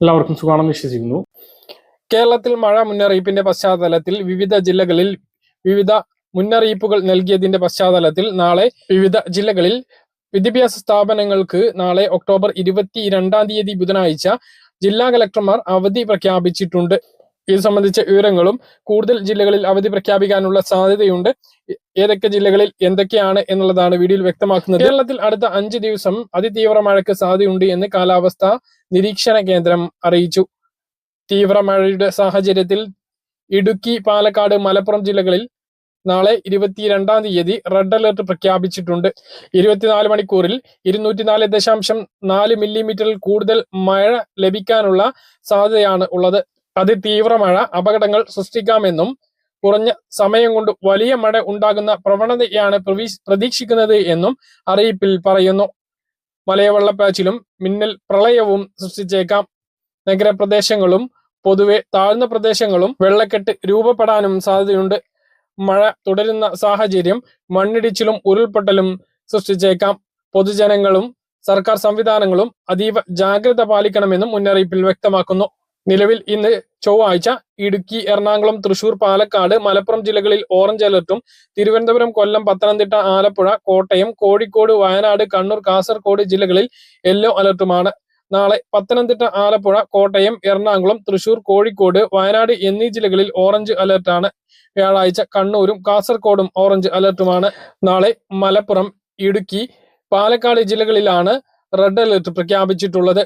എല്ലാവർക്കും സുഖമാണെന്ന് വിശ്വസിക്കുന്നു. കേരളത്തിൽ മഴ മുന്നറിയിപ്പിന്റെ പശ്ചാത്തലത്തിൽ വിവിധ ജില്ലകളിൽ വിവിധ മുന്നറിയിപ്പുകൾ നൽകിയതിന്റെ പശ്ചാത്തലത്തിൽ നാളെ വിവിധ ജില്ലകളിൽ വിദ്യാഭ്യാസ സ്ഥാപനങ്ങൾക്ക് നാളെ ഒക്ടോബർ ഇരുപത്തി രണ്ടാം തീയതി ബുധനാഴ്ച ജില്ലാ കലക്ടർമാർ അവധി പ്രഖ്യാപിച്ചിട്ടുണ്ട്. ഇത് സംബന്ധിച്ച വിവരങ്ങളും കൂടുതൽ ജില്ലകളിൽ അവധി പ്രഖ്യാപിക്കാനുള്ള സാധ്യതയുണ്ട്. ഏതൊക്കെ ജില്ലകളിൽ എന്തൊക്കെയാണ് എന്നുള്ളതാണ് വീഡിയോയിൽ വ്യക്തമാക്കുന്നത്. കേരളത്തിൽ അടുത്ത അഞ്ച് ദിവസം അതിതീവ്ര മഴയ്ക്ക് സാധ്യതയുണ്ട് എന്ന് കാലാവസ്ഥാ നിരീക്ഷണ കേന്ദ്രം അറിയിച്ചു. തീവ്ര മഴയുടെ സാഹചര്യത്തിൽ ഇടുക്കി പാലക്കാട് മലപ്പുറം ജില്ലകളിൽ നാളെ ഇരുപത്തിരണ്ടാം തീയതി റെഡ് അലർട്ട് പ്രഖ്യാപിച്ചിട്ടുണ്ട്. ഇരുപത്തിനാല് മണിക്കൂറിൽ ഇരുന്നൂറ്റിനാല് ദശാംശം നാല് മില്ലിമീറ്ററിൽ കൂടുതൽ മഴ ലഭിക്കാനുള്ള സാധ്യതയാണ് ഉള്ളത്. അതിതീവ്ര മഴ അപകടങ്ങൾ സൃഷ്ടിക്കാമെന്നും കുറഞ്ഞ സമയം കൊണ്ട് വലിയ മഴ ഉണ്ടാകുന്ന പ്രവണതയാണ് പ്രവീ- പ്രതീക്ഷിക്കുന്നത് എന്നും അറിയിപ്പിൽ പറയുന്നു. മലയവെള്ളപ്പാച്ചിലും മിന്നൽ പ്രളയവും സൃഷ്ടിച്ചേക്കാം. നഗരപ്രദേശങ്ങളും പൊതുവെ താഴ്ന്ന പ്രദേശങ്ങളും വെള്ളക്കെട്ട് രൂപപ്പെടാനും സാധ്യതയുണ്ട്. മഴ തുടരുന്ന സാഹചര്യം മണ്ണിടിച്ചിലും ഉരുൾപൊട്ടലും സൃഷ്ടിച്ചേക്കാം. പൊതുജനങ്ങളും സർക്കാർ സംവിധാനങ്ങളും അതീവ ജാഗ്രത പാലിക്കണമെന്നും മുന്നറിയിപ്പിൽ വ്യക്തമാക്കുന്നു. നിലവിൽ ഇന്ന് ചൊവ്വാഴ്ച ഇടുക്കി എറണാകുളം തൃശൂർ പാലക്കാട് മലപ്പുറം ജില്ലകളിൽ ഓറഞ്ച് അലർട്ടും തിരുവനന്തപുരം കൊല്ലം പത്തനംതിട്ട ആലപ്പുഴ കോട്ടയം കോഴിക്കോട് വയനാട് കണ്ണൂർ കാസർഗോഡ് ജില്ലകളിൽ യെല്ലോ അലർട്ടുമാണ്. നാളെ പത്തനംതിട്ട ആലപ്പുഴ കോട്ടയം എറണാകുളം തൃശൂർ കോഴിക്കോട് വയനാട് എന്നീ ജില്ലകളിൽ ഓറഞ്ച് അലർട്ടാണ്. വ്യാഴാഴ്ച കണ്ണൂരും കാസർഗോഡും ഓറഞ്ച് അലർട്ടുമാണ്. നാളെ മലപ്പുറം ഇടുക്കി പാലക്കാട് ജില്ലകളിലാണ് റെഡ് അലർട്ട് പ്രഖ്യാപിച്ചിട്ടുള്ളത്.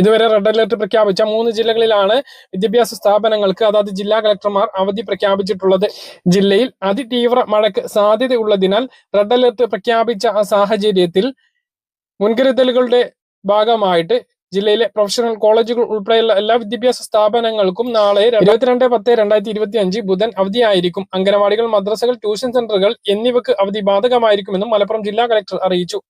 ഇതുവരെ റെഡ് അലർട്ട് പ്രഖ്യാപിച്ച മൂന്ന് ജില്ലകളിലാണ് വിദ്യാഭ്യാസ സ്ഥാപനങ്ങൾക്ക് അതാത് ജില്ലാ കളക്ടർമാർ അവധി പ്രഖ്യാപിച്ചിട്ടുള്ളത്. ജില്ലയിൽ അതിതീവ്ര മഴയ്ക്ക് സാധ്യതയുള്ളതിനാൽ റെഡ് അലർട്ട് പ്രഖ്യാപിച്ച സാഹചര്യത്തിൽ മുൻകരുതലുകളുടെ ഭാഗമായിട്ട് ജില്ലയിലെ പ്രൊഫഷണൽ കോളേജുകൾ ഉൾപ്പെടെയുള്ള എല്ലാ വിദ്യാഭ്യാസ സ്ഥാപനങ്ങൾക്കും നാളെ ഇരുപത്തിരണ്ട് പത്ത് രണ്ടായിരത്തി ഇരുപത്തി അഞ്ച് ബുധൻ അവധിയായിരിക്കും. അംഗനവാടികൾ മദ്രസകൾ ട്യൂഷൻ സെന്ററുകൾ എന്നിവക്ക് അവധി ബാധകമായിരിക്കുമെന്നും മലപ്പുറം ജില്ലാ കളക്ടർ അറിയിച്ചു.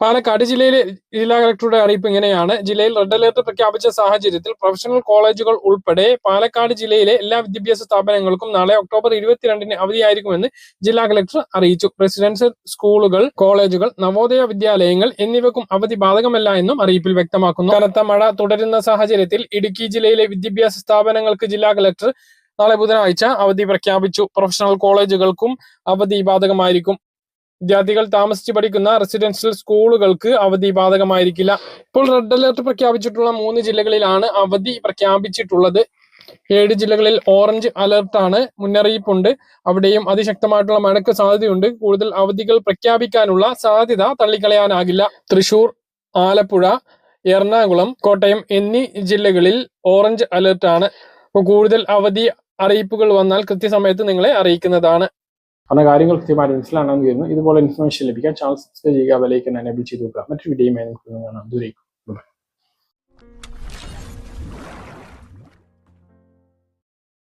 പാലക്കാട് ജില്ലയിലെ ജില്ലാ കളക്ടറുടെ അറിയിപ്പ് ഇങ്ങനെയാണ്. ജില്ലയിൽ റെഡ് അലേർട്ട് പ്രഖ്യാപിച്ച സാഹചര്യത്തിൽ പ്രൊഫഷണൽ കോളേജുകൾ ഉൾപ്പെടെ പാലക്കാട് ജില്ലയിലെ എല്ലാ വിദ്യാഭ്യാസ സ്ഥാപനങ്ങൾക്കും നാളെ ഒക്ടോബർ ഇരുപത്തിരണ്ടിന് അവധിയായിരിക്കുമെന്ന് ജില്ലാ കളക്ടർ അറിയിച്ചു. റെസിഡൻഷ്യൽ സ്കൂളുകൾ കോളേജുകൾ നവോദയ വിദ്യാലയങ്ങൾ എന്നിവക്കും അവധി ബാധകമല്ല എന്നും അറിയിപ്പിൽ വ്യക്തമാക്കുന്നു. കനത്ത മഴ തുടരുന്ന സാഹചര്യത്തിൽ ഇടുക്കി ജില്ലയിലെ വിദ്യാഭ്യാസ സ്ഥാപനങ്ങൾക്ക് ജില്ലാ കളക്ടർ നാളെ ബുധനാഴ്ച അവധി പ്രഖ്യാപിച്ചു. പ്രൊഫഷണൽ കോളേജുകൾക്കും അവധി ബാധകമായിരിക്കും. വിദ്യാർത്ഥികൾ താമസിച്ച് പഠിക്കുന്ന റെസിഡൻഷ്യൽ സ്കൂളുകൾക്ക് അവധി ബാധകമായിരിക്കില്ല. ഇപ്പോൾ റെഡ് അലർട്ട് പ്രഖ്യാപിച്ചിട്ടുള്ള മൂന്ന് ജില്ലകളിലാണ് അവധി പ്രഖ്യാപിച്ചിട്ടുള്ളത്. ഏഴ് ജില്ലകളിൽ ഓറഞ്ച് അലർട്ടാണ് മുന്നറിയിപ്പുണ്ട്. അവിടെയും അതിശക്തമായിട്ടുള്ള മഴയ്ക്ക് സാധ്യതയുണ്ട്. കൂടുതൽ അവധികൾ പ്രഖ്യാപിക്കാനുള്ള സാധ്യത തള്ളിക്കളയാനാകില്ല. തൃശൂർ ആലപ്പുഴ എറണാകുളം കോട്ടയം എന്നീ ജില്ലകളിൽ ഓറഞ്ച് അലർട്ടാണ് അപ്പോൾ കൂടുതൽ അവധി അറിയിപ്പുകൾ വന്നാൽ കൃത്യസമയത്ത് നിങ്ങളെ അറിയിക്കുന്നതാണ്. പറഞ്ഞ കാര്യങ്ങൾ കൃത്യമായിട്ട് മനസ്സിലാണെന്ന് കരുതുന്നു. ഇതുപോലെ ഇൻഫർമേഷൻ ലഭിക്കാൻ ചാനൽ സബ്സ്ക്രൈബ് ചെയ്യുക വിലയ്ക്ക് എനേബിൾ ചെയ്ത് നോക്കുക മറ്റൊരു നമുക്ക് കാണാം. ദൂരേക്കും